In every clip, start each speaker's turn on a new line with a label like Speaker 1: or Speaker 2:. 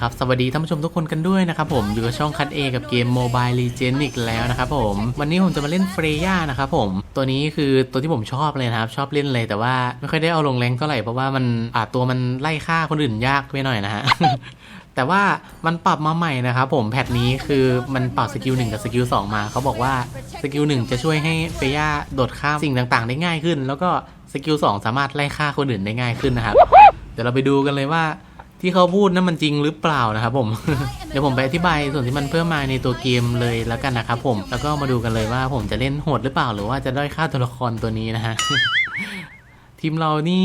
Speaker 1: ครับ สวัสดีท่านผู้ชมทุกคนกันด้วยนะครับผม อยู่กับช่องคัดเอกับเกม Mobile Legends อีกแล้วนะครับผม วันนี้ผมจะมาเล่นเฟรย่านะครับผม ตัวนี้คือตัวที่ผมชอบเลยนะครับ ชอบเล่นเลยแต่ว่าไม่ค่อยได้เอาลงแรงเท่าไหร่เพราะว่ามันอ่าตัวมันไล่ฆ่าคนอื่นยากไปหน่อยนะฮะแต่ว่ามันปรับมาใหม่นะครับผมแพทนี้คือมันปรับสกิลหนึ่งกับสกิลสองมา เขาบอกว่าสกิลหนึ่งจะช่วยให้เฟย่าโดดข้ามสิ่งต่างๆ ได้ง่ายขึ้น แล้วก็สกิลสองสามารถไล่ฆ่าคนอื่นได้ง่ายขึ้นนะครับ เดี๋ยวเราไปดูกันเลยว่า ที่เขาพูดนั้นมันจริงหรือเปล่านะครับผม เดี๋ยวผมไปอธิบายส่วนที่มันเพิ่มมาในตัวเกมเลยแล้วกันนะครับผม แล้วก็มาดูกันเลยว่าผมจะเล่นโหดหรือเปล่าหรือว่าจะด้อยค่าตัวละครตัวนี้นะฮะ ทีมเรานี่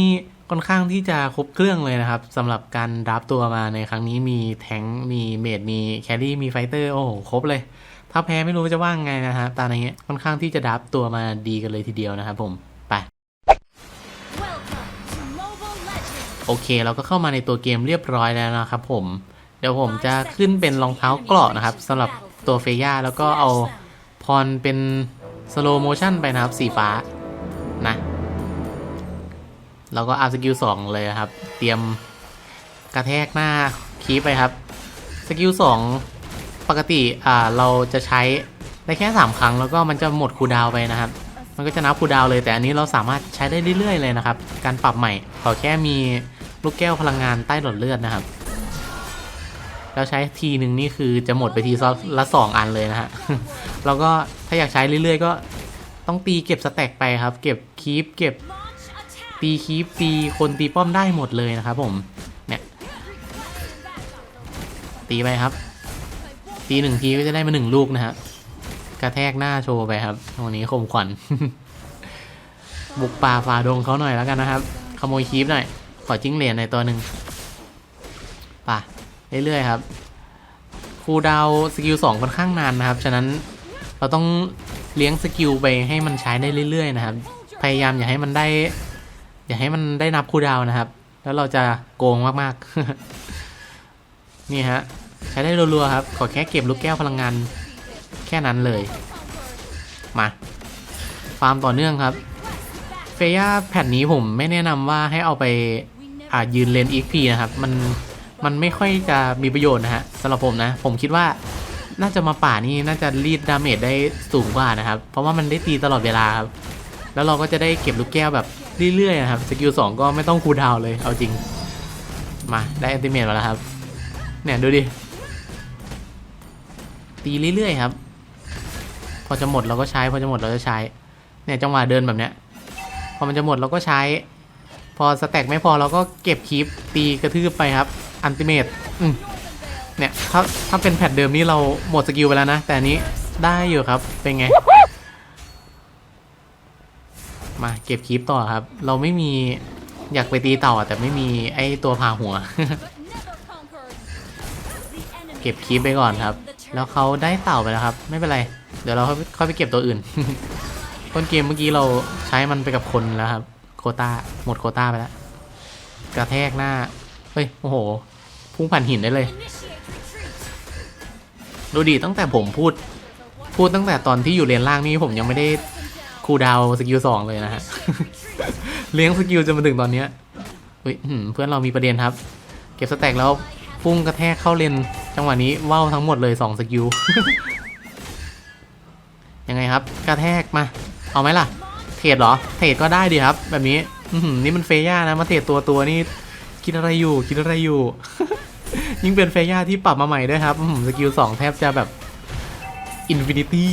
Speaker 1: ค่อนข้างที่จะครบเครื่องเลยนะครับสำหรับการรับตัวมาในครั้งนี้มีแทงมีเมดมีแครี่มีไฟเตอร์โอ้โหครบเลย ถ้าแพ้ไม่รู้จะว่างไงนะฮะตาอย่างเงี้ยค่อนข้างที่จะดับตัวมาดีกันเลยทีเดียวนะครับผม โอเค เราก็เข้ามาในตัวเกมเรียบร้อยแล้วนะครับผม เดี๋ยวผมจะขึ้นเป็นรองเท้าเกราะนะครับสำหรับตัวเฟย่าแล้วก็เอาพรเป็นสโลโมชั่นไปนะครับ สีฟ้านะเราก็อัพสกิลสองเลยครับ เตรียมกระแทกหน้าคีปไปครับ สกิลสองปกติอ่าเราจะใช้ได้แค่ 3 ครั้งแล้วก็มันจะหมดคูดาวไปนะครับ มันก็จะนับคูดาวเลยแต่อันนี้เราสามารถใช้ได้เรื่อยๆเลยนะครับ การปรับใหม่ขอแค่มี ลูกแก้วพลังงานใต้หลอดเลือดนะครับแล้วใช้ทีหนึ่งนี่คือจะหมดไปทีละสองอันเลยนะฮะแล้วก็ถ้าอยากใช้เรื่อยๆ ก็ต้องตีเก็บสแต็กไปครับ เก็บคีปเก็บตีคีปตีคนตีป้อมได้หมดเลยนะครับผมเนี่ยตีไปครับ ตีหนึ่งทีก็จะได้มาหนึ่งลูกนะฮะกระแทกหน้าโชว์ไปครับวันนี้คมขวัญบุกป่าฝ่าดงเขาหน่อยแล้วกันนะครับ ขโมยคีปหน่อย อจิ้งเหรียญในตัวหนึ่งป่ะเรื่อยๆครับคูดาวสกิลสองค่อนข้างนานนะครับ ฉะนั้นเราต้องเลี้ยงสกิลไปให้มันใช้ได้เรื่อย ๆ นะครับ พยายามอย่าให้มันได้ อย่าให้มันได้นับคูดาวนะครับ แล้วเราจะโกงมากๆ นี่ฮะใช้ได้รัวๆครับ ขอแค่เก็บลูกแก้วพลังงานแค่นั้นเลย มาฟาร์มต่อเนื่องครับ เฟย่าแผ่นนี้ผมไม่แนะนำว่าให้เอาไป อ่ายืนเลนอีกพีนะครับ มันมันไม่ค่อยจะมีประโยชน์นะฮะสำหรับผมนะ ผมคิดว่าน่าจะมาป่านี่น่าจะรีดดาเมจได้สูงกว่านะครับ เพราะว่ามันได้ตีตลอดเวลาครับ แล้วเราก็จะได้เก็บลูกแก้วแบบเรื่อยๆนะครับสกิลสองก็ไม่ต้องคูลดาวน์เลยเอาจริง มาได้อันติเมทมาแล้วครับ เนี่ยดูดิ ตีเรื่อยๆครับ พอจะหมดเราก็ใช้ พอจะหมดเราจะใช้ เนี่ยจังหวะเดินแบบเนี้ย พอมันจะหมดเราก็ใช้ พอสแต็กไม่พอเราก็เก็บคีปตีกระทืบไปครับอันติเมตเนี่ยถ้าถ้าเป็นแพทเดิมนี่เราหมดสกิลไปแล้วนะ แต่อันนี้ได้อยู่ครับเป็นไง มาเก็บคีปต่อครับ เราไม่มีอยากไปตีเต่าอแต่ไม่มีไอตัวพาหัว เก็บคีปไปก่อนครับ แล้วเขาได้เต่าไปแล้วครับ ไม่เป็นไร เดี๋ยวเราค่อยค่อยไปเก็บตัวอื่น ต้นเกมเมื่อกี้เราใช้มันไปกับคนแล้วครับ โคตาหมดโคตาไปแล้ว กระแทกหน้า เฮ้ย โอ้โห พุ่งผ่านหินได้เลย ดูดีตั้งแต่ผมพูด พูดตั้งแต่ตอนที่อยู่เลนล่างนี่ผมยังไม่ได้คูดาวสกิลสองเลยนะฮะ เลี้ยงสกิลจนมาถึงตอนเนี้ยอุ๊ยเพื่อนเรามีประเด็นครับ เก็บสแต็กแล้วพุ่งกระแทกเข้าเลนจังหวะนี้ว่าวทั้งหมดเลยสองสกิลยังไงครับ กระแทกมา เอาไหมล่ะ เทรดเหรอ เทรดก็ได้ดีครับ แบบนี้อืนี่มันเฟย่านะ มาเทรดตัวตัวนี่คิดอะไรอยู่ คิดอะไรอยู่ ยิ่งเป็นเฟย่าที่ปรับมาใหม่ด้วยครับสกิลสองแทบจะแบบอินฟินิตี้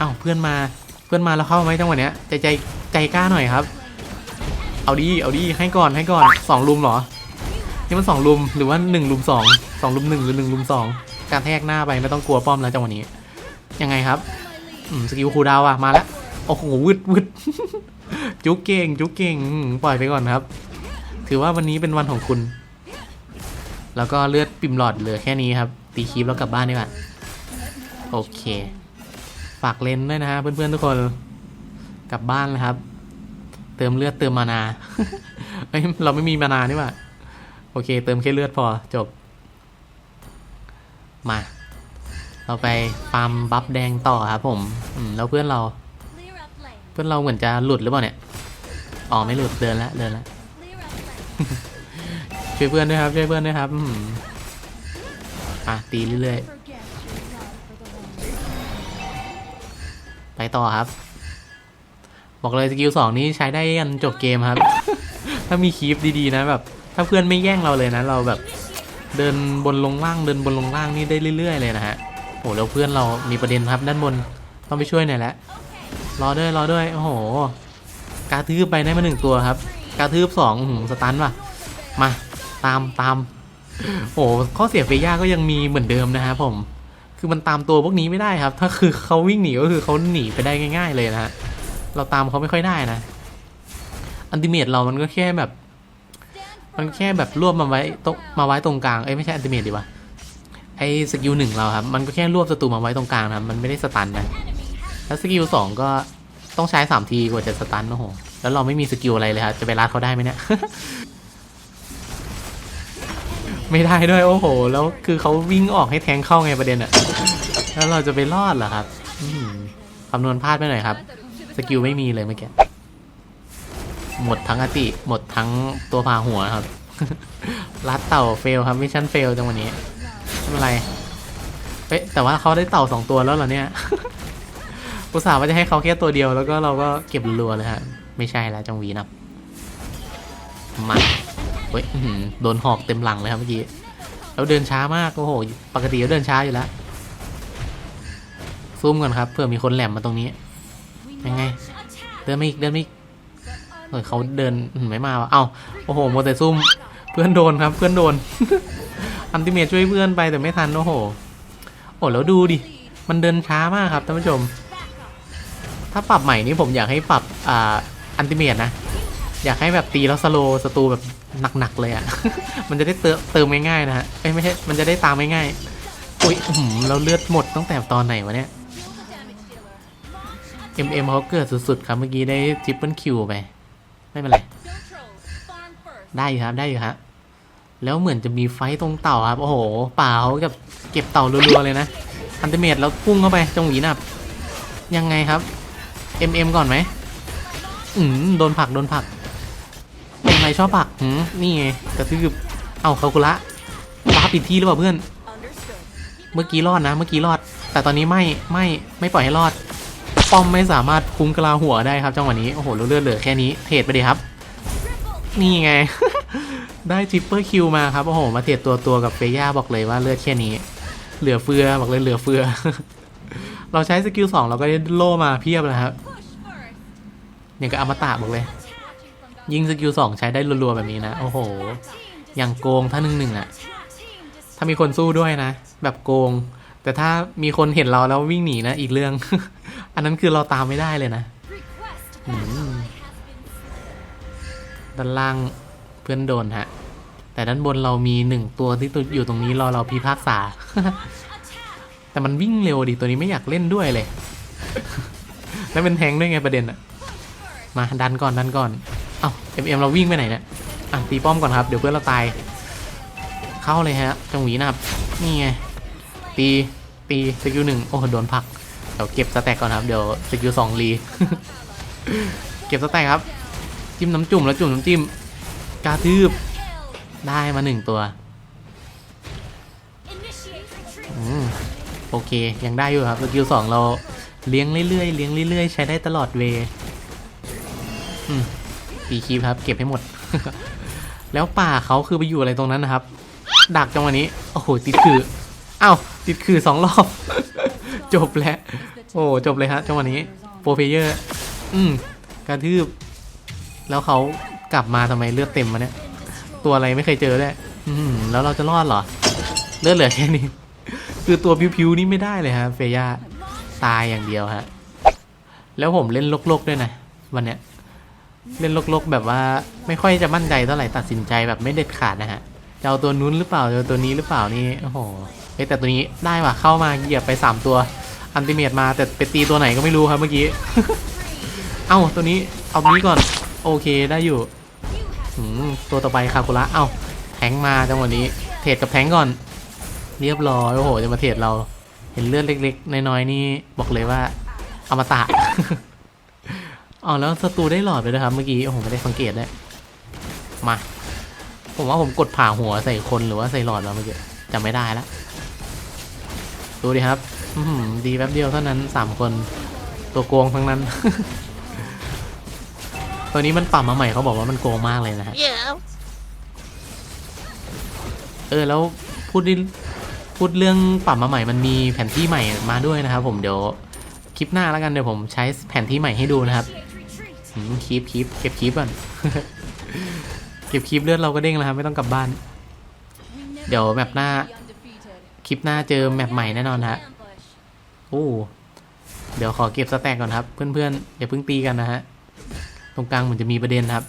Speaker 1: อ้าวเพื่อนมา เพื่อนมาแล้วเข้าไหมจังหวะเนี้ยใจใจใจกล้าหน่อยครับ เอาดี เอาดี ให้ก่อน ให้ก่อนสองลุมเหรอ นี่มันสองลุม หรือว่าหนึ่งลุมสอง สองลุมหนึ่งหรือหนึ่งลุมสองการแทกหน้าไปไม่ต้องกลัวป้อมแล้วจังหวะนี้ ยังไงครับสกิลคูดาวอะมาแล้ว โอ้โหวืดวืดจุกเก่งจุกเก่งปล่อยไปก่อนครับ ถือว่าวันนี้เป็นวันของคุณ แล้วก็เลือดปิ่มหลอดเหลือแค่นี้ครับ ตีคีบแล้วกลับบ้านดีกว่าโอเค ฝากเลนด้วยนะฮะเพื่อนๆทุกคน กลับบ้านแล้วครับ เติมเลือดเติมมานาเอ้ยเราไม่มีมานานี่หว่าโอเค เติมแค่เลือดพอจบ มา เราไปฟาร์มบัฟแดงต่อครับผมแล้วเพื่อนเรา พื่อนเราเหมือนจะหลุดหรือเปล่าเนี่ยอ๋อไม่หลุดเดินแล้วเดินแล้ว
Speaker 2: Clear up lane.
Speaker 1: ช่วยเพื่อนด้วยครับช่วยเพื่อนด้วยครับอืมอะตีเรื่อย
Speaker 2: Forget your love for the one.
Speaker 1: ๆไปต่อครับ บอกเลยสกิลสองนี้ใช้ได้ยันจบเกมครับ ถ้ามีคีฟดีๆนะแบบ ถ้าเพื่อนไม่แย่งเราเลยนะ เราแบบเดินบนลงล่างเดินบนลงล่างนี่ได้เรื่อยๆเลยนะฮะโอ้แล้วเพื่อนเรามีประเด็นครับด้านบนต้องไปช่วยหน่อยแล้ว รอด้วยรอด้วยโอ้โหกาทืบไปได้มาหนึ่งตัวครับกาทืบสองอื้อหือสตันว่ะมาตามตามโอ้หข้อเสียเฟย่าก็ยังมีเหมือนเดิมนะครับผม คือมันตามตัวพวกนี้ไม่ได้ครับ ถ้าคือเขาวิ่งหนีก็คือเขาหนีไปได้ง่าย ๆ เลยนะฮะเราตามเขาไม่ค่อยได้นะ อันติเมตเรามันก็แค่แบบ มันแค่แบบรวบมาไว้ตมาไว้ตรงกลางเอ้ยไม่ใช่อันติเมตดีวะไอสกิลหนึ่งเราครับ มันก็แค่รวบศัตรูมาไว้ตรงกลางนะครับมันไม่ได้สตันนะ แล้วสกิลสองก็ต้องใช้สามทีกว่าจะสตันโอ้โห แล้วเราไม่มีสกิลอะไรเลยครับจะไปรัดเขาได้ไหมเนี่ย ไม่ได้ด้วยโอ้โห แล้วคือเขาวิ่งออกให้แทงเข้าไงประเด็นอะแล้วเราจะไปรอดเหรอครับคำนวณพลาดไปหน่อยครับ สกิลไม่มีเลยเมื่อกี้ หมดทั้งอติ หมดทั้งตัวพาหัวครับ รัดเต่าเฟลครับมิชชั่นเฟลจังวันนี้ไม่เป็นไร เอ๊ะแต่ว่าเขาได้เต่าสองตัวแล้วเหรอเนี่ย อุตส่าห์ว่าจะให้เขาแค่ตัวเดียวแล้วก็เราก็เก็บรัวเลยฮะ ไม่ใช่แล้วจังวีนะมาเฮ้ยโดนหอกเต็มหลังเลยครับเมื่อกี้แล้วเดินช้ามากโอ้โห ปกติก็เดินช้าอยู่แล้วซูมก่อนครับเผื่อมีคนแหลมมาตรงนี้ยังไง เดินไม่อีกเดินไม่อีกเฮ้ยเขาเดินไม่มาวะเอ้าโอ้โหโมวแต่ซุ่มเพื่อนโดนครับ เพื่อนโดนอันติเมทช่วยเพื่อนไปแต่ไม่ทันโอ้โหโอ้แล้วดูดิมันเดินช้ามากครับท่านผู้ชม ถ้าปรับใหม่นี้ผมอยากให้ปรับอ่าอันติเมทนะ อยากให้แบบตีแล้วสโลว์ศัตรูแบบหนักๆเลยอะ่ะ มันจะได้เติมง่ายๆนะฮะเอ้ยไม่ใช่ มันจะได้ตามง่ายๆอุ้ยอื้อหือเราเลือดหมดตั้งแต่ตอนไหนวะเนี่ย MM เขาเกิดสุดๆครับเมื่อกี้ได้ทริปเปิลคิวไป ไม่เป็นไร ได้ครับได้อยู่ครับแล้วเหมือนจะมีไฟต์ตรงเต่าครับ โอ้โหป่าเขากับเก็บเต่ารัวๆเลยนะอันติเมตแล้วพุ่งเข้าไปจงหวีนับ ยังไงครับ MM ก่อนไหมอืมโดนผักโดนผักเป็นไรชอบผักหืมนี่ไงกระทืบเอาคาคุระว้าปิดที่หรือเปล่าเพื่อน เมื่อกี้รอดนะ เมื่อกี้รอด แต่ตอนนี้ไม่ไม่ไม่ปล่อยให้รอด ป้อมไม่สามารถคุ้มกะลาหัวได้ครับจังหวะนี้ โอ้โหเลือดเหลือแค่นี้ เทรดไปดีครับ นี่ไง ได้จิปเปอร์คิวมาครับ โอ้โห มาเทรดตัวตัวกับเฟย่าบอกเลยว่าเลือดแค่นี้ เหลือเฟือบอกเลยเหลือเฟือ เราใช้สกิลสองเราก็ได้โล่มาเพียบเลยครับ อย่างกับอมตะบอกเลย ยิงสกิลสองใช้ได้รัวๆแบบนี้นะ โอ้โห อย่างโกงถ้าหนึ่งหนึ่งอะถ้ามีคนสู้ด้วยนะ แบบโกง แต่ถ้ามีคนเห็นเราแล้ววิ่งหนีนะอีกเรื่อง อันนั้นคือเราตามไม่ได้เลยนะด้านล่างเพื่อนโดนฮะ แต่ด้านบนเรามีหนึ่งตัวที่ตัวอยู่ตรงนี้รอเราพิพากษา แต่มันวิ่งเร็วดิตัวนี้ไม่อยากเล่นด้วยเลย แล้วเป็นแทงด้วยไงประเด็นอะ มาดันก่อนดันก่อน เอ้าเอ็มเอ็มเราวิ่งไปไหนเนี่ยอะตีป้อมก่อนครับเดี๋ยวเพื่อนเราตาย เข้าเลยฮะจังหวีนะครับนี่ไงตีตีสกิลหนึ่งโอ้โหโดนผักเดี๋ยวเก็บสแต็กก่อนครับเดี๋ยวสกิลสองรีเก็บสแต็กครับ จิ้มน้ำจุ่มแล้วจุ่มน้ำจิ้มกระทืบได้มาหนึ่งตัวอโอเคยังได้อยู่ครับสกิลสองเราเลี้ยงเรื่อยๆเลี้ยงเรื่อยๆ ใช้ได้ตลอดเว ย์อืมตีคีบครับ เก็บให้หมด แล้วป่าเขาคือไปอยู่อะไรตรงนั้นนะครับ ดักจังวะนี้ โอ้โห ติดคืออ้าวติดคือสองรอบ จบแล้ว โอ้จบเลยฮะจังวะนี้ โปรเพเยอร์ อืมกระทืบ แล้วเขากลับมาทำไมเลือดเต็มมาเนี่ย ตัวอะไรไม่เคยเจอเลยอืมแล้วเราจะรอดเหรอ เลือดเหลือแค่นี้ คือตัวพิวๆนี่ไม่ได้เลยฮะเฟย่าตายอย่างเดียวฮะ แล้วผมเล่นลกๆด้วยนะ วันเนี้ย เล่นลกๆแบบว่าไม่ค่อยจะมั่นใจเท่าไหร่ตัดสินใจแบบไม่เด็ดขาดนะฮะจะเอาตัวนู้นหรือเปล่าจะเอาตัวนี้หรือเปล่านี่โอ้โหเฮ้แต่ตัวนี้ได้ว่ะเข้ามาเหยียบไปสามตัวอันติเมตมาแต่ไปตีตัวไหนก็ไม่รู้ครับเมื่อกี้ เอ้าตัวนี้เอานี้ก่อนโอเคได้อยู่อืมตัวต่อไปคาคุระเอ้าแทงมาจังหวะนี้เทรดกับแทงก่อน เรียบร้อยโอ้โหจะมาเทรดเราเห็นเลือดเล็ก ๆ น้อยๆนี่บอกเลยว่าอมตะ อ๋อแล้วศัตรูได้หลอดไปด้วยครับเมื่อกี้โอ้โหไม่ได้สังเกตเลยมา ผมว่าผมกดผ่าหัวใส่คนหรือว่าใส่หลอดแล้วเมื่อกี้จำไม่ได้ละดูดิครับอื้อหือดีแป๊บเดียวเท่านั้นสามคน ตัวโกงทั้งนั้น ตัวนี้มันปรับมาใหม่เขาบอกว่ามันโกงมากเลยนะฮะเออแล้วพูดดิพูดเรื่องปรับมาใหม่มันมีแผนที่ใหม่มาด้วยนะครับ ผมเดี๋ยวคลิปหน้าแล้วกันเดี๋ยวผมใช้แผนที่ใหม่ให้ดูนะครับ คลิปคลิปเก็บคลิปก่อน เก็บคลิปเลือดเราก็เด้งแล้วครับไม่ต้องกลับบ้าน เดี๋ยวแมปหน้า คลิปหน้าเจอแมปใหม่แน่นอนฮะโอ้เดี๋ยวขอเก็บสแต็กก่อนครับ เพื่อนๆอย่าเพิ่งตีกันนะฮะ ตรงกลางเหมือนจะมีประเด็นครับ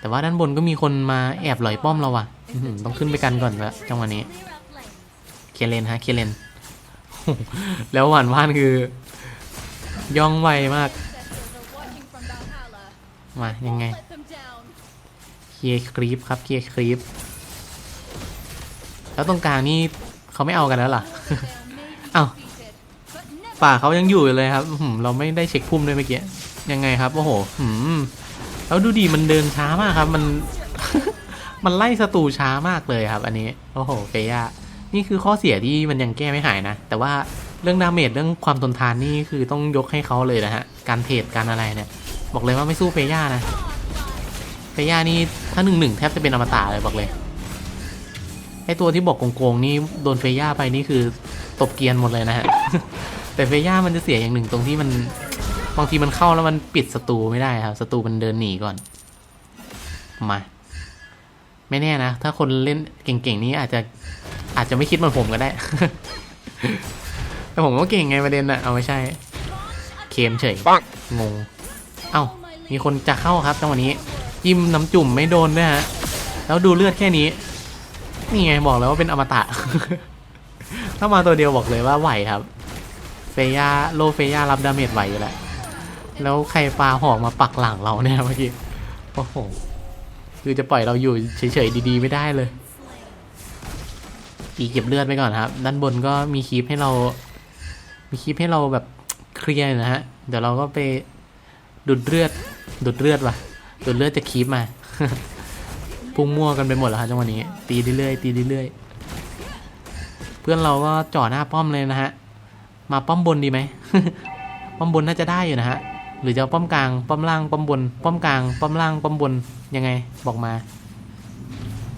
Speaker 1: แต่ว่าด้านบนก็มีคนมาแอบหลอยป้อมเราว่ะต้องขึ้นไปกันก่อนละจังหวะนี้ เคเลนฮะเคเลน แล้วหวานว่านคือย่องไวมาก มายังไง เคลียร์ครีปครับเคลียร์ครีปแล้วตรงกลางนี่เขาไม่เอากันแล้วเหรอ
Speaker 2: They'll may be
Speaker 1: Ow.
Speaker 2: defeated, but never
Speaker 1: ป่าเขายังอยู่เลยครับเราไม่ได้เช็คพุ่มด้วยเมื่อกี้ยังไงครับโอ้โหแล้วดูดิมันเดินช้ามากครับ มัน มันไล่ศัตรูช้ามากเลยครับ อันนี้โอ้โหเฟย่านี่คือข้อเสียที่มันยังแก้ไม่หายนะ แต่ว่าเรื่องดาเมจเรื่องความทนทานนี่คือต้องยกให้เขาเลยนะฮะ การเทรดการอะไรเนี่ย บอกเลยว่าไม่สู้เฟย่านะเฟย่านี่ถ้าหนึ่งหนึ่งแทบจะเป็นอมตะเลยบอกเลยไอตัวที่บอกโกงๆนี่โดนเฟย่าไปนี่คือตบเกรียนหมดเลยนะฮะแต่เฟย่ามันจะเสียอย่างหนึ่งตรงที่มันบางทีมันเข้าแล้วมันปิดศัตรูไม่ได้ครับศัตรูมันเดินหนีก่อนมาไม่แน่นะ ถ้าคนเล่นเก่งๆนี้อาจจะอาจจะไม่คิดเหมือนผมก็ได้ แต่ผมก็เก่งไงประเด็นอะเอาไม่ใช่ เคมเฉยงง เอ้ามีคนจะเข้าครับจังหวะนี้จิ้มน้ำจุ่มไม่โดนด้วยฮะแล้วดูเลือดแค่นี้ นี่ไงบอกแล้วว่าเป็นอมตะ ถ้ามาตัวเดียวบอกเลยว่าไหวครับ เฟย่าโลเฟย่ารับดาเมจไหวอยู่แล้วแล้วใครปลาหอกมาปักหลังเราเนี่ยเมื่อกี้โอ้โหคือจะปล่อยเราอยู่เฉยๆดีๆไม่ได้เลยตีเก็บเลือดไปก่อนครับ ด้านบนก็มีคลิปให้เรา มีคลิปให้เราแบบเคลียร์นะฮะ เดี๋ยวเราก็ไป ดูดเลือดดูดเลือดว่ะดูดเลือดจะคลิปมา พุ่งมั่วกันไปหมดแล้วครับจังหวะนี้ ตีเรื่อยๆตีเรื่อยๆเพื่อนเราก็จ่อหน้าป้อมเลยนะฮะ มาป้อมบนดีไหมป้อมบนน่าจะได้อยู่นะฮะหรือจะป้อมกลางป้อมล่างป้อมบน ป้อมกลางป้อมล่างป้อมบนยังไงบอกมา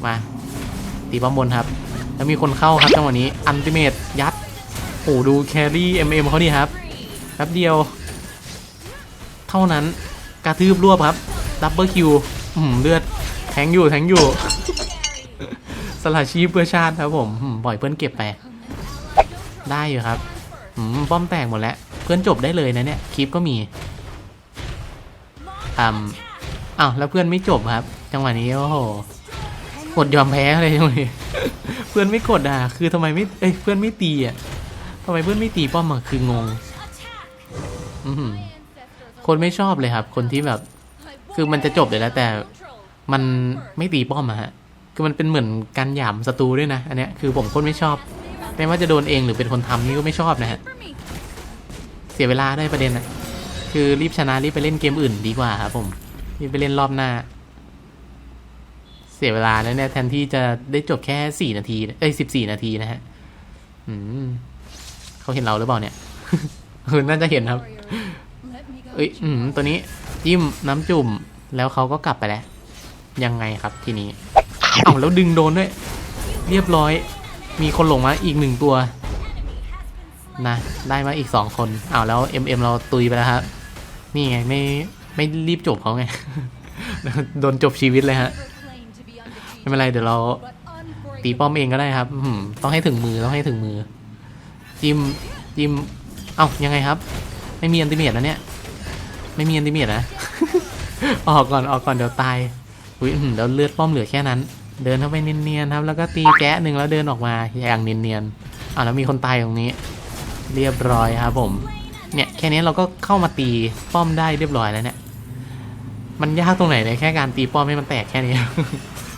Speaker 1: มาตีป้อมบนครับ แล้วมีคนเข้าครับจังหวะนี้อันติเมตยัดโอ้ดูแครี่เอ็มเอ็มเขาดีครับแป๊บเดียว เท่านั้นกระทืบรวบครับดับเบิลคิวเลือดแทงอยู่แทงอยู่ สละชีพเพื่อชาติครับผมปล่อยเพื่อนเก็บไป ได้อยู่ครับป้อมแตกหมดแล้ว เพื่อนจบได้เลยนะเนี่ยคลิปก็มีอืมอ้าวแล้วเพื่อนไม่จบครับ จังหวะนี้โอ้โหกดยอมแพ้เลยจังหวะนี้เพื่อนไม่กดอะ คือทำไมไม่เอ้ยเพื่อนไม่ตีอะทำไมเพื่อนไม่ตีป้อมอะคืองง อื คนไม่ชอบเลยครับ คนที่แบบ คือมันจะจบเลยแล้วแต่มันไม่ตีป้อมอะฮะ คือมันเป็นเหมือนการหยามศัตรูด้วยนะ อันเนี้ยคือผมคนไม่ชอบ ไม่ว่าจะโดนเองหรือเป็นคนทำนี่ก็ไม่ชอบนะฮะ เสียเวลาได้ประเด็นอะคือรีบชนะรีบไปเล่นเกมอื่นดีกว่าครับผมรีบไปเล่นรอบหน้า เสียเวลาแล้วเนี่ยแทนที่จะได้จบแค่สี่นาที เอ้ยสิบสี่นาทีนะฮะ อืมเขาเห็นเราหรือเปล่าเนี่ยเออน่าจะเห็นครับ เอ้ยอืมตัวนี้จิ้มน้ำจุ่มแล้วเขาก็กลับไปแล้ว ยังไงครับทีนี้เอ้าแล้วดึงโดนด้วย เรียบร้อย มีคนหลงมาอีกหนึ่งตัวนะได้มาอีกสองคนอ้าวแล้ว MM เราตุยไปแล้วครับ นี่ไงไม่ไม่รีบจบเขาไง โดนจบชีวิตเลยฮะ ไม่เป็นไรเดี๋ยวเราตีป้อมเองก็ได้ครับต้องให้ถึงมือต้องให้ถึงมือ จิ้มจิ้ม เอ้ายังไงครับ ไม่มีอันติเมตแล้วเนี่ย ไม่มีอันติเมตนะ ออกก่อนออกก่อนเดี๋ยวตายอุ้ยอื้วเลือดป้อมเหลือแค่นั้น เดินเข้าไปเนียนๆครับ แล้วก็ตีแจ๊ะหนึ่งแล้วเดินออกมาอย่างเนียนๆอ้าแล้วมีคนตายตรงนี้ เรียบร้อยครับผมเนี่ยแค่นี้เราก็เข้ามาตีป้อมได้เรียบร้อยแล้วเนี่ยมันยากตรงไหนเนี่ยแค่การตีป้อมให้มันแตกแค่นี้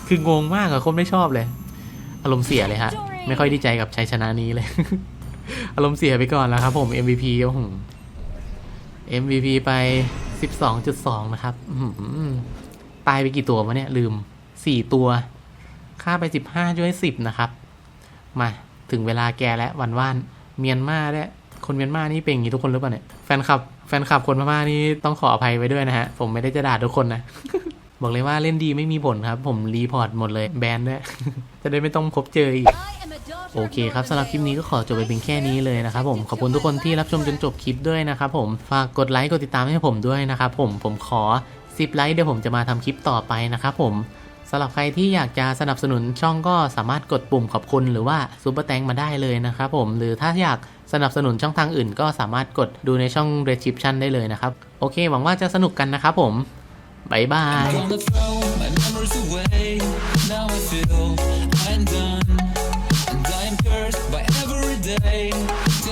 Speaker 1: คืองงมากอะคนไม่ชอบเลย อารมณ์เสียเลยฮะ ไม่ค่อยดีใจกับชัยชนะนี้เลย อารมณ์เสียไปก่อนแล้วครับผม MVP โอ้โห MVP ไป 12.2 นะครับตายไปกี่ตัววะเนี่ย ลืม 4 ตัว ค่าไป 15ช่วย10 นะครับ มาถึงเวลาแกแล้ววันว่าน เมียนมาด้วคนเมียนมานี่เป็นอย่างนี้ทุกคนหรือเปล่าเนี่ย แฟนคลับ แฟนคลับคนพม่านี่ต้องขออภัยไว้ด้วยนะฮะ ผมไม่ได้จะด่าทุกคนนะ บอกเลยว่าเล่นดีไม่มีผลครับ ผมรีพอร์ตหมดเลยแบนด้วย จะได้ไม่ต้องพบเจออีก
Speaker 2: I am a daughter
Speaker 1: โอเคครับสำหรับคลิปนี้ก็ขอจบไปเพียงแค่นี้เลยนะครับผมขอบคุณทุกคนที่รับชมจนจบคลิปด้วยนะครับผมฝากกดไลค์กดติดตามให้ผมด้วยนะครับผมผมขอ10ไลค์เดี๋ยวผมจะมาทำคลิปต่อไปนะครับผมสำหรับใครที่อยากจะสนับสนุนช่องก็สามารถกดปุ่มขอบคุณหรือว่าซูเปอร์แตงมาได้เลยนะครับผมหรือถ้าอยากสนับสนุนช่องทางอื่น ก็สามารถกดดูในช่อง description ได้เลยนะครับ โอเค หวังว่าจะสนุกกันนะครับผมบ๊ายบาย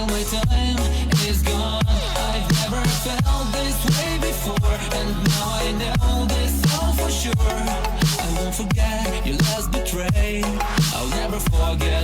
Speaker 3: my time is gone. I've never felt this way before, and now I know this for sure.